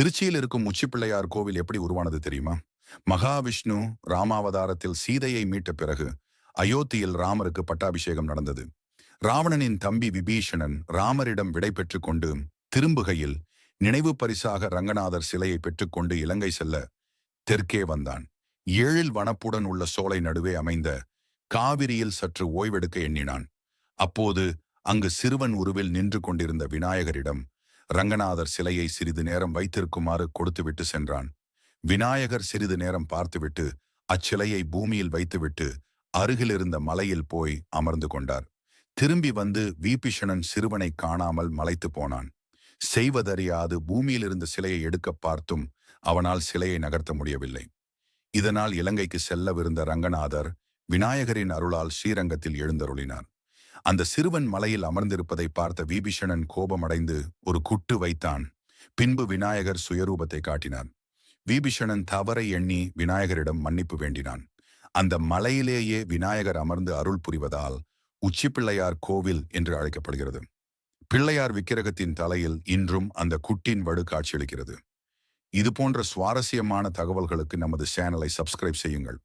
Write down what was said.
திருச்சியில் இருக்கும் உச்சிப்பிள்ளையார் கோவில் எப்படி உருவானது தெரியுமா? மகாவிஷ்ணு ராமாவதாரத்தில் சீதையை மீட்ட பிறகு அயோத்தியில் ராமருக்கு பட்டாபிஷேகம் நடந்தது. ராவணனின் தம்பி விபீஷணன் ராமரிடம் விடை பெற்றுக் கொண்டு திரும்புகையில் நினைவு பரிசாக ரங்கநாதர் சிலையை பெற்றுக்கொண்டு இலங்கை செல்ல தெற்கே வந்தான். ஏழில் வனப்புடன் உள்ள சோலை நடுவே அமைந்த காவிரியில் சற்று ஓய்வெடுக்க எண்ணினான். அப்போது அங்கு சிறுவன் உருவில் நின்று கொண்டிருந்த விநாயகரிடம் ரங்கநாதர் சிலையை சிறிது நேரம் வைத்திருக்குமாறு கொடுத்துவிட்டு சென்றான். விநாயகர் சிறிது நேரம் பார்த்துவிட்டு அச்சிலையை பூமியில் வைத்துவிட்டு அருகிலிருந்த மலையில் போய் அமர்ந்து கொண்டார். திரும்பி வந்து வீபிஷணன் சிறுவனை காணாமல் மலைத்து போனான். செய்வதறியாது பூமியில் இருந்த சிலையை எடுக்க பார்த்தும் அவனால் சிலையை நகர்த்த முடியவில்லை. இதனால் இலங்கைக்கு செல்லவிருந்த ரங்கநாதர் விநாயகரின் அருளால் ஸ்ரீரங்கத்தில் எழுந்தருளினார். அந்த சிறுவன் மலையில் அமர்ந்திருப்பதை பார்த்த விபீஷணன் கோபமடைந்து ஒரு குட்டு வைத்தான். பின்பு விநாயகர் சுயரூபத்தை காட்டினார். விபீஷணன் தவறை எண்ணி விநாயகரிடம் மன்னிப்பு வேண்டினான். அந்த மலையிலேயே விநாயகர் அமர்ந்து அருள் புரிவதால் உச்சிப்பிள்ளையார் கோவில் என்று அழைக்கப்படுகிறது. பிள்ளையார் விக்கிரகத்தின் தலையில் இன்றும் அந்த குட்டின் வடு காட்சியளிக்கிறது. இது போன்ற சுவாரஸ்யமான தகவல்களுக்கு நமது சேனலை சப்ஸ்கிரைப் செய்யுங்கள்.